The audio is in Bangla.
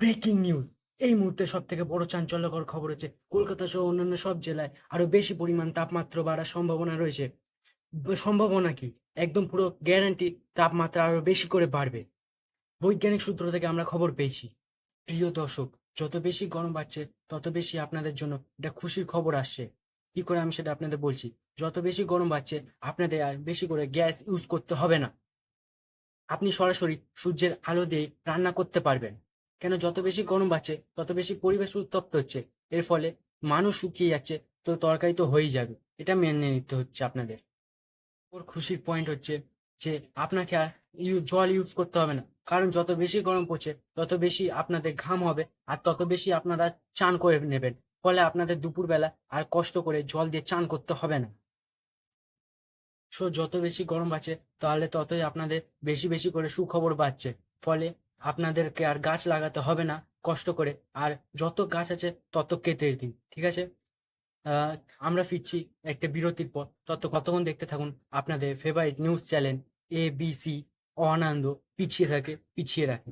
ব্রেকিং নিউজ এই মুহূর্তে সব থেকে বড় চাঞ্চল্যকর খবর হচ্ছে কলকাতা সহ অন্যান্য সব জেলায় আরও বেশি পরিমাণ তাপমাত্রা বাড়ার সম্ভাবনা রয়েছে। সম্ভাবনা কি? একদম পুরো গ্যারান্টি তাপমাত্রা আরও বেশি করে বাড়বে। বৈজ্ঞানিক সূত্র থেকে আমরা খবর পেয়েছি। প্রিয় দর্শক, যত বেশি গরম বাড়ছে, তত বেশি আপনাদের জন্য এটা খুশির খবর আসছে। কি করে আমি সেটা আপনাদের বলছি? যত বেশি গরম বাড়ছে, আপনাদের আর বেশি করে গ্যাস ইউজ করতে হবে না। আপনি সরাসরি সূর্যের আলো দিয়ে রান্না করতে পারবেন। কেন যত বেশি গরম বাড়ছে, তত বেশি পরিবেশ উত্তপ্ত হচ্ছে। এর ফলে মানুষ শুকিয়ে যাচ্ছে, তো তরকারি তো হয়েই যাবে। এটা মেনে নিতে হচ্ছে আপনাদের। ওর খুশির পয়েন্ট হচ্ছে যে আপনাকে আর জল ইউজ করতে হবে না। কারণ যত বেশি গরম পড়ছে, তত বেশি আপনাদের ঘাম হবে, আর তত বেশি আপনারা চান করে নেবেন। ফলে আপনাদের দুপুরবেলা আর কষ্ট করে জল দিয়ে চান করতে হবে না। সো যত বেশি গরম বাড়ছে, তাহলে ততই আপনাদের বেশি বেশি করে সুখবর বাড়ছে। ফলে আপনাদেরকে আর গাছ লাগাতে হবে না, কষ্ট করে। আর যত গাছ আছে, তত কেটে দিন, ঠিক আছে? আমরা ফিরছি একটা বিরতির পর। তত কতক্ষণ দেখতে থাকুন, আপনাদের favourite news channel ABC Ananda পিছিয়ে থাকে, পিছিয়ে রাখে।